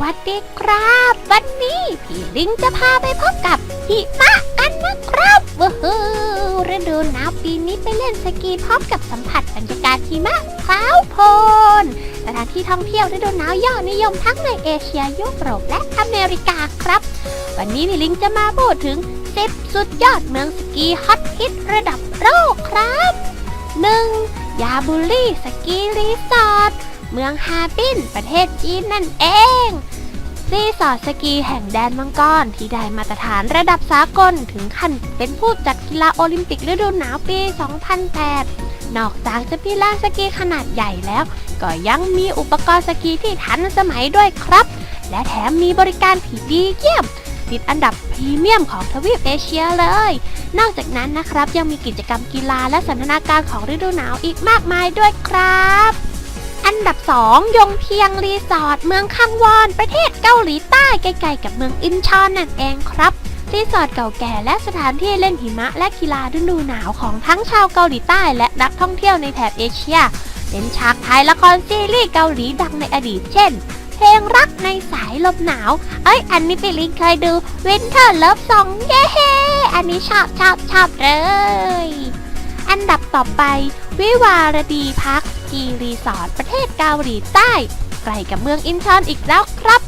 วัสดีครับ วันนี้พี่ลิงจะพาไปพบกับหิมะกันนะครับว้าวฤดูหนาวปีนี้ไปเล่นสกีพร้อมกับสัมผัสบรรยากาศหิมะขาวโพลนสถานที่ท่องเที่ยวฤดูหนาวยอดนิยมทั้งในเอเชียยุโรปและอเมริกาครับ วันนี้พี่ลิงจะมาพูดถึง10สุดยอดเมืองสกีฮอตฮิตระดับโลกครับ 1. ยาบุรีสกีรีสอร์ท เมืองฮาบิน ประเทศจีนนั่นเอง รีสอร์ทสกีแห่งแดนมังกรที่ได้มาตรฐานระดับสากลถึงขั้นเป็นผู้จัดกีฬาโอลิมปิกฤดูหนาวปี 2008 นอกจากจะมีลานสกีขนาดใหญ่แล้ว ก็ยังมีอุปกรณ์สกีที่ทันสมัยด้วยครับ และแถมมีบริการที่ดีเยี่ยมติดอันดับพรีเมียมของทวีปเอเชียเลย นอกจากนั้นนะครับยังมีกิจกรรมกีฬาและสันทนาการของฤดูหนาวอีกมากมายด้วยครับ อันดับ 2 ยงเพียงรีสอร์ทเมืองคังวอน ประเทศเกาหลีใต้ใกล้ๆกับเมืองอินชอนนั่นเองครับรีสอร์ทเก่าแก่และสถานที่เล่นหิมะและกีฬาฤดูหนาวของทั้งชาวเกาหลีใต้และนักท่องเที่ยวในแถบเอเชียเป็นฉากถ่ายละครซีรีส์เกาหลีดังในอดีตเช่น เพลงรักในสายลมหนาว เอ้ย อันนี้พี่ลิงเคยดู Winter Love Song เย้อันนี้ชอบชอบชอบเลย อันดับต่อไป วิวารดีพัก กีรีสอร์ทประเทศเกาหลีใต้ใกล้กับเมืองอินชอนอีกแล้วครับ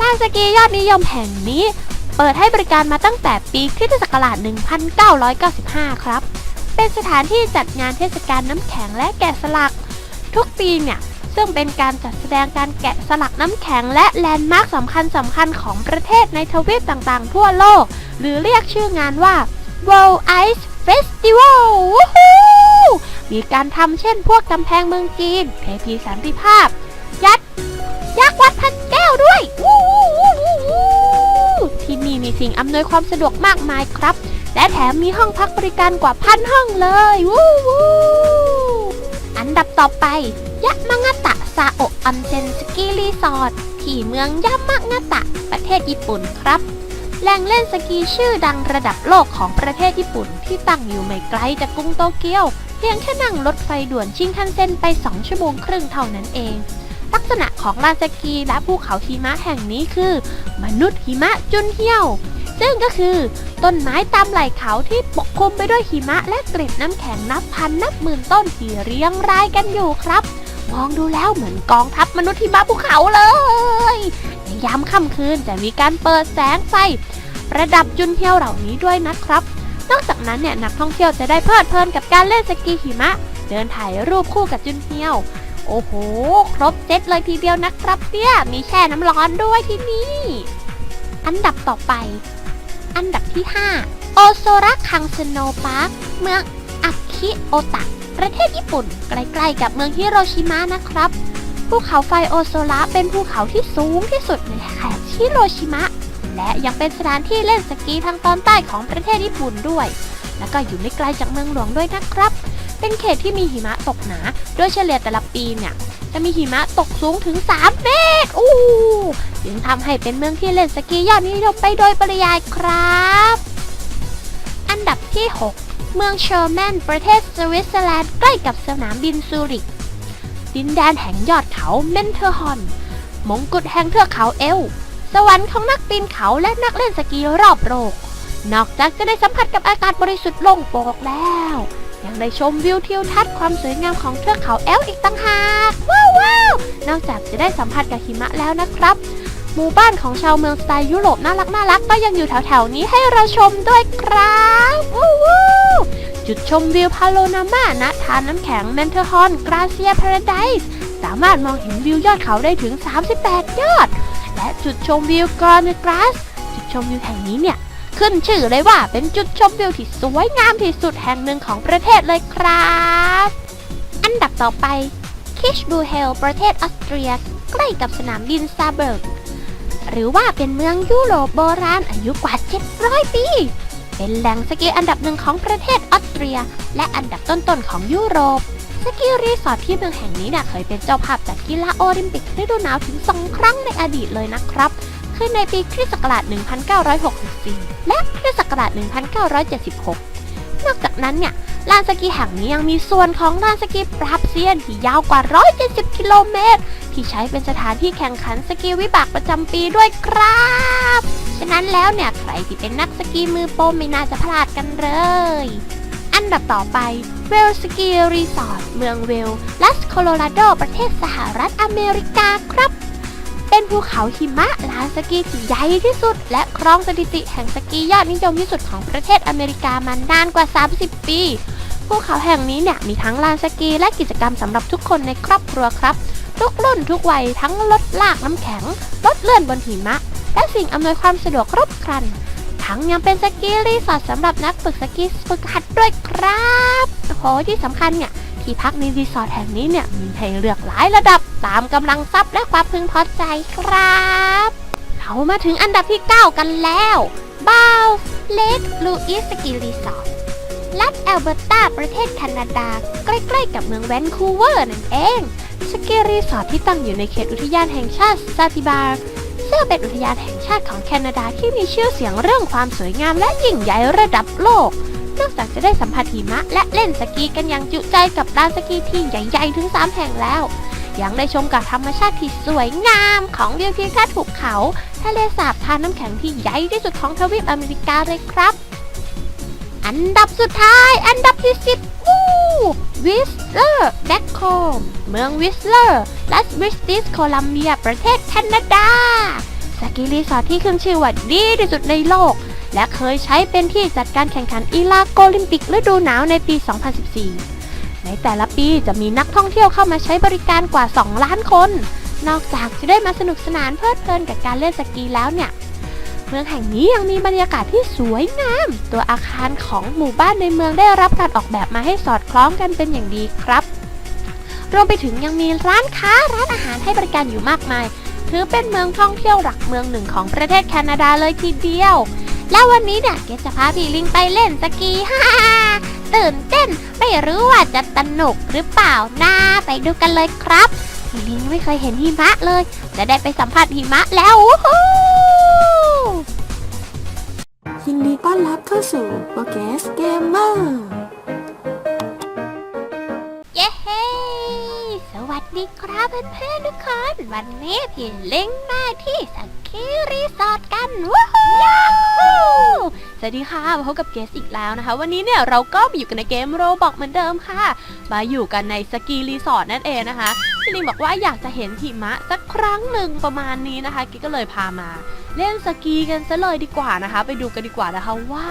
ลานสกียอดนิยมแห่งนี้ เปิดให้บริการมาตั้งแต่ปีคริสตศักราช 1995 ครับ เป็นสถานที่จัดงานเทศกาลน้ำแข็งและแกะสลัก ทุกปีเนี่ย ซึ่งเป็นการจัดแสดงการแกะสลักน้ำแข็งและแลนด์มาร์คสำคัญสำคัญๆของประเทศในทวีปต่างๆ ทั่วโลก หรือเรียกชื่องานว่า World Ice Festival วู้ฮูมีการทำเช่นพวกกำแพงเมืองจีนเทพีสันติภาพ ยัดยักษ์วัดพันแก้วด้วยวู้วู้วู้วู้ที่นี่มีสิ่งอำนวยความสะดวกมากมายครับ และแถมมีห้องพักบริการกว่าพันห้องเลยวู้วู้อันดับต่อไปยะมะงะตะซาโอะออนเซ็นสกีรีสอร์ทที่เมืองยะมะงะตะ ประเทศญี่ปุ่นครับ แหล่งเล่นสกีชื่อดังระดับโลกของประเทศญี่ปุ่นที่ตั้งอยู่ไม่ไกลจากกรุงโตเกียว เพียงแค่นั่งรถไฟด่วนชิงคันเซ็นไป 2 ชั่วโมงครึ่งเท่านั้นเอง ลักษณะของลานสกีและภูเขาหิมะแห่งนี้คือ มนุษย์หิมะจุนเหี่ยว ซึ่งก็คือต้นไม้ตามไหล่เขาที่ปกคลุมไปด้วยหิมะและเกล็ดน้ำแข็งนับพันนับหมื่นต้นที่เรียงรายกันอยู่ครับ มองดูแล้วเหมือนกองทัพมนุษย์หิมะภูเขาเลย ยามค่ำคืนจะมีการเปิดแสงไฟ ประดับจุนเที่ยวเหล่านี้ด้วยนะครับ นอกจากนั้นเนี่ยนักท่องเที่ยวจะได้เพลิดเพลินกับการเล่นสกีหิมะ เดินถ่ายรูปคู่กับจุนเที่ยว โอ้โห ครบเจ็ตเลยทีเดียวนะครับเนี่ยมีแช่น้ำร้อนด้วยที่นี่ อันดับต่อไป อันดับที่ 5 โอโซระคังสโนปาร์คเมืองอาคิโอตะประเทศญี่ปุ่น ใกล้ๆกับเมืองฮิโรชิมะนะครับ ภูเขาไฟโอโซระเป็นภูเขาที่สูงที่สุดในแถบฮิโรชิมะ และยังเป็นสถานที่เล่นสกีทางตอนใต้ของประเทศญี่ปุ่นด้วย แล้วก็อยู่ไม่ไกลจากเมืองหลวงด้วยนะครับ เป็นเขตที่มีหิมะตกหนา โดยเฉลี่ยแต่ละปีเนี่ยจะมีหิมะตกสูงถึง 3 เมตร อู้จึงทำให้เป็นเมืองที่เล่นสกียอดนิยมไปโดยปริยายครับ อันดับที่ 6 เมืองเชอร์แมนประเทศสวิตเซอร์แลนด์ใกล้กับสนามบินซูริก ดินแดนแห่งยอดเขาเมนเทอร์ฮอนมงกุฎแห่งเทือกเขาเอล สวรรค์ของนักปีนเขาและนักเล่นสกีรอบโลก นอกจากจะได้สัมผัสกับอากาศบริสุทธิ์โล่งโปร่งแล้ว ยังได้ชมวิวทิวทัศน์ความสวยงามของเทือกเขาเอลอีกต่างหากว้าวว้าวนอกจากจะได้สัมผัสกับหิมะแล้วนะครับ หมู่บ้านของชาวเมืองสไตล์ยุโรปน่ารักน่ารักก็ยังอยู่แถวๆนี้ให้เราชมด้วยครับว้าวว้าว จุดชมวิวพาโลนามาณทานน้ำแข็งเมนเทอร์ฮอนกราเซียพาราไดส์สามารถมองเห็นวิวยอดเขาได้ถึง 38 ยอด และจุดชมวิวกรอนกราส จุดชมวิวแห่งนี้เนี่ย ขึ้นชื่อเลยว่าเป็นจุดชมวิวที่สวยงามที่สุดแห่งหนึ่งของประเทศเลยครับ อันดับต่อไปคิชบูเฮลประเทศออสเตรีย ใกล้กับสนามบินซาเบิร์ก หรือว่าเป็นเมืองยุโรปโบราณอายุกว่า 700 ปี เป็นแหล่งสกีอันดับหนึ่งของประเทศออสเตรีย และอันดับต้นๆของยุโรป สกีรีสอร์ทที่เมืองแห่งนี้เนี่ยเคยเป็นเจ้าภาพจัดกีฬาโอลิมปิกฤดูหนาวถึง 2 ครั้งในอดีตเลยนะครับ คือในปีคริสต์ศักราช 1964 และคริสต์ศักราช 1976 นอกจากนั้นเนี่ยลานสกีแห่งนี้ยังมีส่วนของลานสกีปรับเซียนที่ยาวกว่า 170 กิโลเมตร ที่ใช้เป็นสถานที่แข่งขันสกีวิบากประจำปีด้วยครับ ฉะนั้นแล้วเนี่ยใครที่เป็นนักสกีมือโปรไม่น่าจะพลาดกันเลย อันดับต่อไปเวลสกีรีสอร์ทเมืองเวลลัสโคโลราโด ประเทศสหรัฐอเมริกาครับ เป็นภูเขาหิมะลานสกีที่ใหญ่ที่สุด และครองสถิติแห่งสกียอดนิยมที่สุดของประเทศอเมริกามานานกว่า 30 ปีภูเขาแห่งนี้เนี่ยมีทั้งลานสกีและกิจกรรมสำหรับทุกคนในครอบครัวครับ ทุกรุ่นทุกวัยทั้งรถลากน้ำแข็งรถเลื่อนบนหิมะ และสิ่งอำนวยความสะดวกครบครัน ทั้งยังเป็นสกีรีสอร์ทสำหรับนักฝึกสกีฝึกหัดด้วยครับโหที่สำคัญเนี่ยที่พักในรีสอร์ทแห่งนี้เนี่ยมีให้เลือกหลายระดับตามกำลังทรัพย์และความพึงพอใจครับ เรามาถึงอันดับที่ 9 กันแล้วบาวเลกลูอิสสกีรีสอร์ทรัฐแอลเบอร์ตาประเทศแคนาดา ใกล้ๆกับเมืองแวนคูเวอร์นั่นเอง สกีรีสอร์ทที่ตั้งอยู่ในเขตอุทยานแห่งชาติซาติบาร์ ซึ่อเป็นอุทยานแห่งชาติของแคนาดาที่มีชื่อเสียงเรื่องความสวยงามและยิ่งใหญ่ระดับโลก นอกจากจะได้สัมผัสหิมะและเล่นสกีกันอย่างจุใจกับลานสกีที่ใหญ่ๆถึง 3 แห่งแล้ว ยังได้ชมกับธรรมชาติที่สวยงามของวิวทิวทัศน์ภูเขาทะเลสาบทานน้ำแข็งที่ใหญ่ที่สุดของทวีปอเมริกาเลยครับ อันดับสุดท้าย อันดับที่10วู้วิสเลอร์แบ็คโคมเมืองวิสเลอร์รัฐบริติชโคลัมเบีย ประเทศแคนาดาสกีรีสอร์ทที่ขึ้นชื่อว่าดีที่สุดในโลก และเคยใช้เป็นที่จัดการแข่งขันอีลาโกลิมปิกฤดูหนาวในปี 2014 ในแต่ละปีจะมีนักท่องเที่ยวเข้ามาใช้บริการกว่า 2 ล้านคน นอกจากจะได้มาสนุกสนานเพลิดเพลินกับการเล่นสกีแล้วเนี่ย เมืองแห่งนี้ยังมีบรรยากาศที่สวยงาม ตัวอาคารของหมู่บ้านในเมืองได้รับการออกแบบมาให้สอดคล้องกันเป็นอย่างดีครับ รวมไปถึงยังมีร้านค้าร้านอาหารให้บริการอยู่มากมาย ถือเป็นเมืองท่องเที่ยวหลักเมืองหนึ่งของประเทศแคนาดาเลยทีเดียว แล้ววันนี้เนี่ยเกดจะพาพี่ลิงไปเล่นสกีฮ่าตื่นเต้นไม่รู้ว่าจะสนุกหรือเปล่านะไปดูกันเลยครับพี่ลิงไม่เคยเห็นหิมะเลย จะได้ไปสัมผัสหิมะแล้ววู้ฮู้ ยินดีต้อนรับเข้าสู่โปรแกสเกมเมอร์ ดีครับเพื่อนๆทุกคน วันนี้พี่เล้งมาที่สกีรีสอร์ทกันว้าวสวัสดีค่ะมาพบกับเกสอีกแล้วนะคะ วันนี้เนี่ยเราก็มาอยู่กันในเกมโรบอกเหมือนเดิมค่ะ มาอยู่กันในสกีรีสอร์ทนั่นเองนะคะพี่ลิงบอกว่าอยากจะเห็นหิมะสักครั้งหนึ่งประมาณนี้นะคะกิ๊กก็เลยพามาเล่นสกีกันซะเลยดีกว่านะคะ ไปดูกันดีกว่านะคะว่า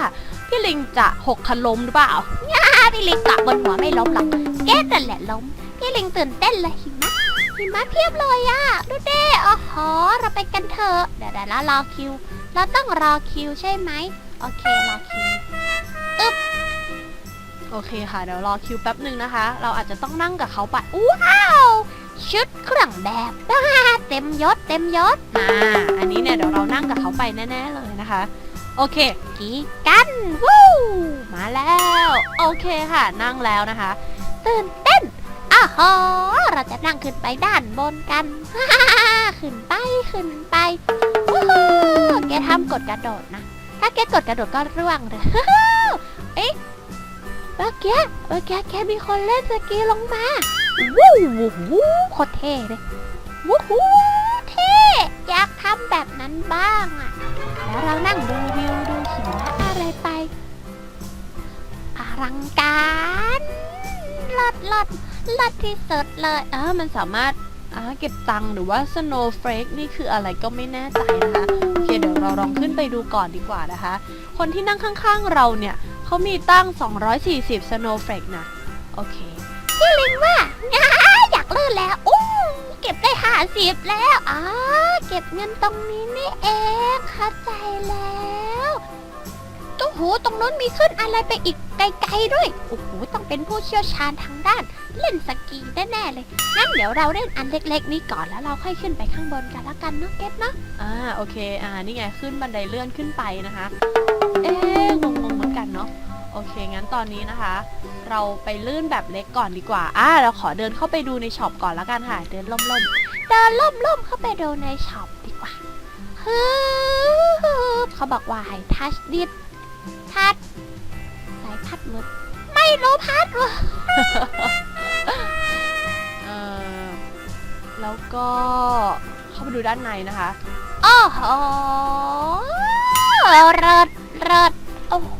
พี่ลิงจะหกคันล้มหรือเปล่าพี่ลิงเกาะบนหัวไม่ล้มหรอกแก้กันแหละล้ม พี่ลิงตื่นเต้นเลยหิมะหิมะเพียบเลยอะดูเด้โอ้โหเราไปกันเถอะเดี๋ยวเดี๋ยวเรารอคิว เราต้องรอคิวใช่ไหมโอเครอคิวอึ๊บโอเคค่ะเดี๋ยวรอคิวแป๊บหนึ่งนะคะ เราอาจจะต้องนั่งกับเขาไปว้าวชุดเครื่องแบบเต็มยศเต็มยศมาอันนี้เนี่ยเดี๋ยวเรานั่งกับเขาไปแน่ ๆ เลยนะคะโอเคกีกันวู้มาแล้ว โอเคค่ะนั่งแล้วนะคะ ตื่นเต้น อ้าวโหเราจะนั่งขึ้นไปด้านบนกันขึ้นไปขึ้นไปวู้ฮู้แกทำกดกระโดดนะ ถ้าแกกดกระโดดก็ร่วงเลยเอ๊ะเมื่อกี้เมื่อกี้แกมีคนเล่นสกีลงมาวู้วู้วู้โคตรเท่เลยวู้ฮู้เท่อยากทำแบบนั้นบ้างอะ แล้วเรานั่งดูวิวดูหิมะอะไรไปอลังการลดลด ลดที่สุดเลยเออมันสามารถอ่าเก็บตังค์หรือว่า snowflake นี่คืออะไรก็ไม่แน่ใจนะคะ โอเค เดี๋ยวเราลองขึ้นไปดูก่อนดีกว่านะคะ คนที่นั่งข้างๆเราเนี่ยเขามีตั้ง 240 snowflake นะ โอเคพี่ลิงว่าอยากเลื่อนแล้วอู้เก็บได้ห้าสิบแล้วอ๋อเก็บเงินตรงนี้นี่เองเข้าใจแล้วตู้หูตรงนู้นมีขึ้นอะไรไปอีกไกลๆด้วยโอ้โหต้องเป็นผู้เชี่ยวชาญทางด้าน เล่นสกีแน่ๆเลยงั้นเดี๋ยวเราเล่นอันเล็กๆนี้ก่อนแล้วเราค่อยขึ้นไปข้างบนกันละกันเนาะเก็ตเนาะอ่าโอเคอ่านี่ไงขึ้นบันไดเลื่อนขึ้นไปนะคะ เอ๊ะงงๆเหมือนกันเนาะโอเค งั้นตอนนี้นะคะ เราไปลื่นแบบเล็กก่อนดีกว่า อ่าเราขอเดินเข้าไปดูในช็อปก่อนละกันค่ะ เดินล่มๆ เดินล่มๆเข้าไปดูในช็อปดีกว่าฮึบเขาบอกว่าให้ทัชดิดทัชสายทัชมือไม่โลพัดวะเแล้วก็เข้าไปดูด้านในนะคะโอ้โหเริดเริดโอ้โห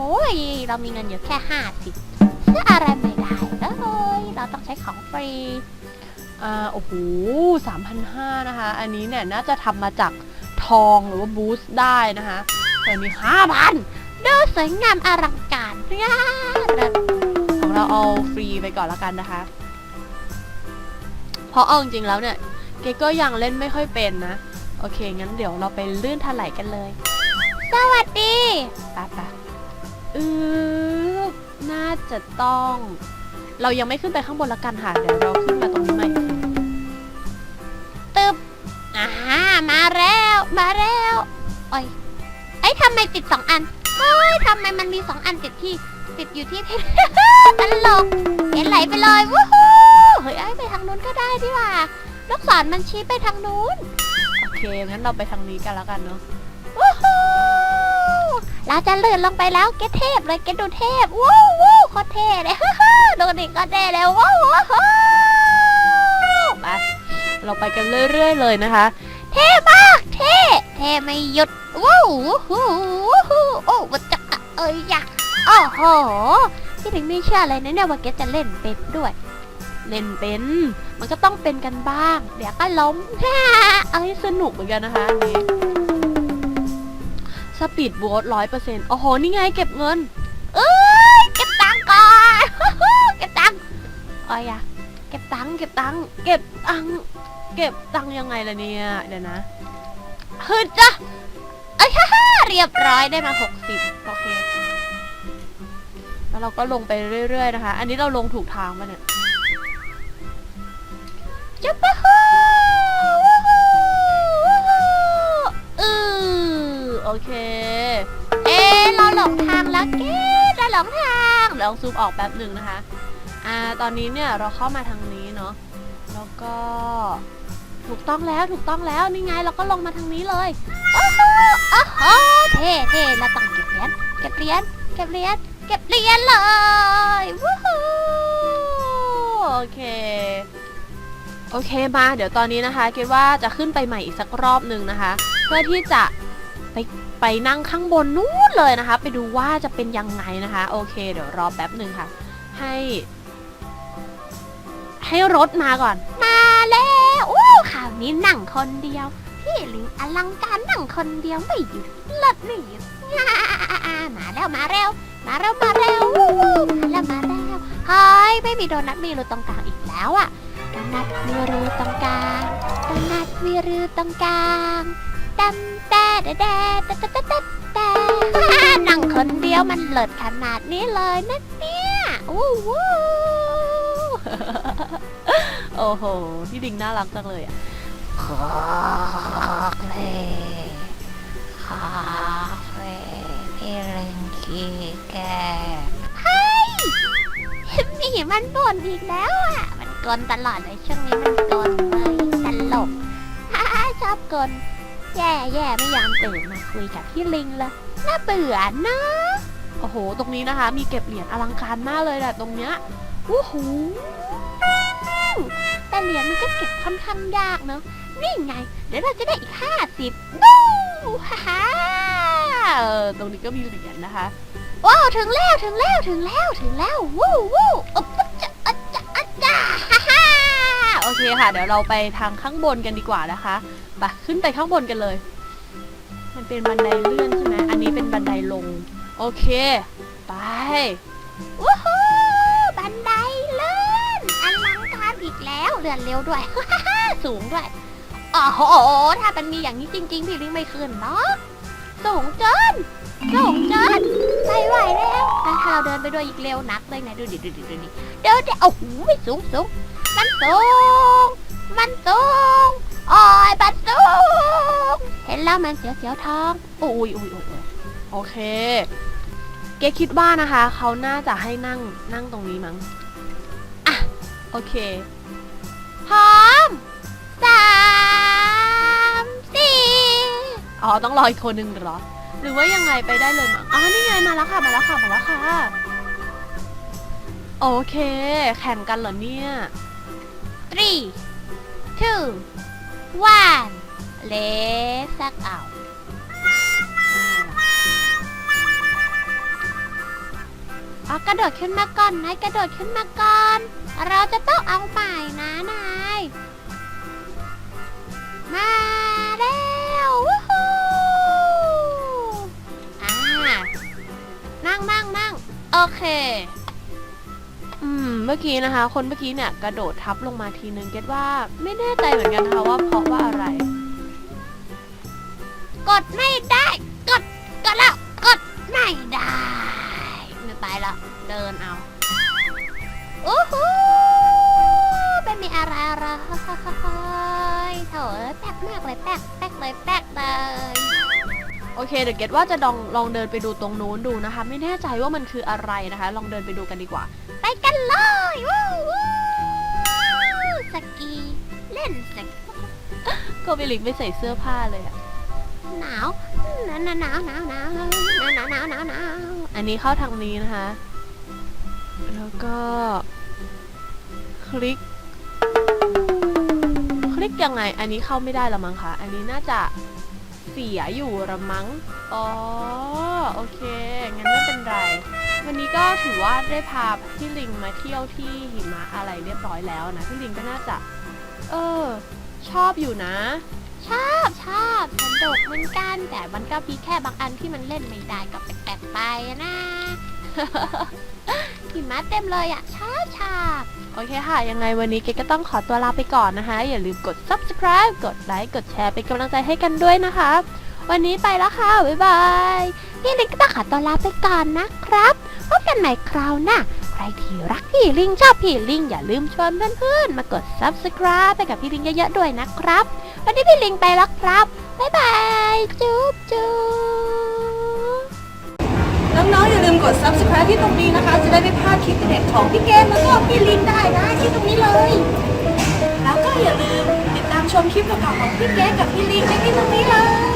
เรามีเงินอยู่แค่ห้าสิบซื้ออะไรไม่ได้เลยเราต้องใช้ของฟรีอ่าโอ้โหสามพันห้านะคะ อันนี้เนี่ยน่าจะทำมาจากทองหรือว่าบูสต์ได้นะคะแต่มีห้าพันดูสวยงามอลังการเนี่ยเริดของเราเอาฟรีไปก่อนละกันนะคะ เพราะเอาจริงๆแล้วเนี่ยเกก็ยังเล่นไม่ค่อยเป็นนะ โอเค งั้นเดี๋ยวเราไปลื่นถลายกันเลย สวัสดีปะปะเออน่าจะต้อง เรายังไม่ขึ้นไปข้างบนละกันค่ะ เดี๋ยวเราขึ้นมาตรงนี้ใหม่ตึบอ่ามาแล้ว มาแล้วโอ้ยไอ้ยทำไมติดสองอันเฮ้ยทำไมมันมีสองอันติดที่ ติดอยู่ที่เพชรตลกเห็นไหลไปเลยวู้ฮู้ เฮ้ยไอ้ไปทางนู้นก็ได้ดีว่าลูกศรมันชี้ไปทางนู้น โอเค งั้นเราไปทางนี้กันแล้วกันเนาะวู้ฮู้เราจะเลื่อนลงไปแล้วเกตเทพเลยเกตดูเทพวู้วู้โคตรเท่เลยฮ่าฮ่าโดูดิก็เท่เลยว้าวว้าวว้าวไปเราไปกันเรื่อย ๆ เลยนะคะ เท่มาก เท่เท่ไม่หยุดว้าววู้ฮู้วู้ฮู้โอ้วัจักอะเอ้ยยะโอ้โหพี่ถึงไม่เชื่อเลยนะเนี่ยว่าแกจะเล่นเป็นด้วย เล่นเป็น มันก็ต้องเป็นกันบ้าง เดี๋ยวก็ล้มเอาให้สนุกเหมือนกันนะคะอันนี้สปีดโบ๊ทร้อยเปอร์เซ็นต์โอ้โห นี่ไงเก็บเงิน เอ้ย เก็บตังก่อนเก็บตังค์เอ้ยอะเก็บตังเก็บตังเก็บตังเก็บตังยังไงล่ะเนี่ย เดี๋ยวนะฮึดจ้ะเอ้ยฮ่าฮ่าเรียบร้อยได้มาหกสิบโอเค แล้วเราก็ลงไปเรื่อยๆนะคะ อันนี้เราลงถูกทางปะเนี่ย จุ๊บปะฮู้ฮู้ฮู้อือโอเค เอ๊เราหลงทางแล้วเก๊เราหลงทางลองซูมออกแป๊บหนึ่งนะคะ อ่า ตอนนี้เนี่ยเราเข้ามาทางนี้เนาะ แล้วก็ ถูกต้องแล้วถูกต้องแล้วนี่ไงเราก็ลงมาทางนี้เลยโอ้โหโอ้โหเท่เท่เราต้องเก็บเหรียญเก็บเหรียญเก็บเหรียญเก็บเหรียญเลยวู้ฮู้โอเค โอเคมาเดี๋ยวตอนนี้นะคะคิดว่าจะขึ้นไปใหม่อีกสักรอบหนึ่งนะคะ เพื่อที่จะไปไปนั่งข้างบนนู้นเลยนะคะ ไปดูว่าจะเป็นยังไงนะคะ โอเค เดี๋ยวรอแป๊บหนึ่งค่ะ ให้ ให้รถมาก่อน มาแล้วอู้ข่าวนี้นั่งคนเดียว พี่ลิงอลังการนั่งคนเดียวไม่หยุดเลิศนี่ง่มาแล้วมาแล้วมาแล้วมาแล้วมาแล้วมาแล้วเฮ้ยไม่มีโดนัทมีรูตรงกลางอีกแล้วอะ โดนัทมีรูตรงกลางโดนัทมีรูตรงกลางดำแต่แดแดแต่แต่แต่แต่แต่นั่งคนเดียวมันเลิศขนาดนี้เลยนะเนี่ยวู้วู้โอ้โหพี่ดิงน่ารักจังเลยอะคาเฟ่คาเฟ่พี่เล่นขี้แกเฮ้ยมีมันบ่นอีกแล้วอะ กลนตลอดเลยช่วงนี้มันกลนเลยตลกฮ่าชอบกลนแย่แย่ไม่ยอมตื่นมาคุยกับพี่ลิงเลยน่าเบื่อนะโอ้โห ตรงนี้นะคะ มีเก็บเหรียญอลังการมากเลยแหละตรงเนี้ยวู้หูแต่เหรียญมันก็เก็บค่อนข้างยากเนอะนี่ไง เดี๋ยวเราจะได้อีกห้าสิบวู้ฮ่าฮ่าเออตรงนี้ก็มีเหรียญนะคะว้าวถึงแล้วถึงแล้วถึงแล้วถึงแล้ววู้วู้ โอเคค่ะ เดี๋ยวเราไปทางข้างบนกันดีกว่านะคะไปขึ้นไปข้างบนกันเลย มันเป็นบันไดเลื่อนใช่ไหมอันนี้เป็นบันไดลง โอเค ไปวู้ฮู้บันไดเลื่อนอลังการอีกแล้วเลื่อนเร็วด้วยฮ่าฮ่าสูงด้วยโอ้โหถ้ามันมีอย่างนี้จริง ๆ พี่ลิงไม่ขึ้นเนาะสูงเกินสูงเกินไม่ไหวแล้วถ้าเราเดินไปด้วยอีกเร็วนักเลยนะดูดิดูดิดูดิเดี๋ยวเดี๋ยวโอ้โหสูงสูง มันสูง มันสูงโอ้ยมันสูง เห็นแล้วมันเสียวเสียวๆท้องโอ้ยโอ้ยโอ้ยโอ้ยโอเค เกคิดว่านะคะ เขาน่าจะให้นั่งนั่งตรงนี้มั้ง อะ โอเค พร้อมสามสี่อ๋อ ต้องรออีกคนหนึ่งเหรอ หรือว่ายังไงไปได้เลยมั้งอ๋อ นี่ไงมาแล้วค่ะ มาแล้วค่ะ มาแล้วค่ะ โอเค แข่งกันเหรอเนี่ย three two one let's out เอากระโดดขึ้นมาก่อนนายกระโดดขึ้นมาก่อน เราจะต้องเอาใหม่นะนายมาแล้ววู้ฮู้อ่านั่งนั่งนั่งโอเคอืม เมื่อกี้นะคะ คนเมื่อกี้เนี่ยกระโดดทับลงมาทีนึงเก็ตว่าไม่แน่ใจเหมือนกันนะคะว่าเพราะว่าอะไร กดไม่ได้ กดกดแล้วกดไม่ได้ไม่ไปแล้วเดินเอาโอ้โหไม่มีอะไรอะไรเถอะแป๊กมากเลยแป๊กแป๊กเลยแป๊กเลยโอเคเดี๋ยวเกดว่าจะลองลองเดินไปดูตรงนู้นดูนะคะ ไม่แน่ใจว่ามันคืออะไรนะคะ ลองเดินไปดูกันดีกว่า กันเลยวู้วู้สกีเล่นสกีก็ไปลิงไม่ใส่เสื้อผ้าเลยอะหนาวหนาวหนาวหนาวหนาวหนาวหนาวหนาวหนาวหนาวหนาวอันนี้เข้าทางนี้นะคะ แล้วก็ คลิก คลิกยังไง อันนี้เข้าไม่ได้ละมั้งคะอันนี้น่าจะเสียอยู่ละมั้งอ๋อโอเคงั้นไม่เป็นไร วันนี้ก็ถือว่าได้พาพี่ลิงมาเที่ยวที่หิมะอะไรเรียบร้อยแล้วนะ พี่ลิงก็น่าจะ เออ ชอบอยู่นะ ชอบชอบสนุกเหมือนกันแต่มันก็มีแค่บางอันที่มันเล่นไม่ได้ก็แปลกๆไปอะนะ หิมะเต็มเลยอะชอบชอบโอเคค่ะ ยังไงวันนี้เกดก็ต้องขอตัวลาไปก่อนนะคะ อย่าลืมกด subscribe กดไลค์กดแชร์เป็นกำลังใจให้กันด้วยนะคะ วันนี้ไปแล้วค่ะ บ๊ายบาย พี่ลิงก็ต้องขอตัวลาไปก่อนนะครับพบกันใหม่คราวหน้าใครที่รักพี่ลิงชอบพี่ลิงอย่าลืมชวนเพื่อนๆมากด subscribe ไปกับพี่ลิงเยอะๆด้วยนะครับ วันนี้พี่ลิงไปแล้วครับบ๊ายบายจุ๊บจุ๊บน้องๆอย่าลืมกด subscribe ที่ตรงนี้นะคะ จะได้ไม่พลาดคลิปเด็ดของพี่เกมแล้วก็พี่ลินได้นะที่ตรงนี้เลย แล้วก็อย่าลืมติดตามชมคลิปเก่าๆของพี่เกมกับพี่ลินได้ที่ตรงนี้เลย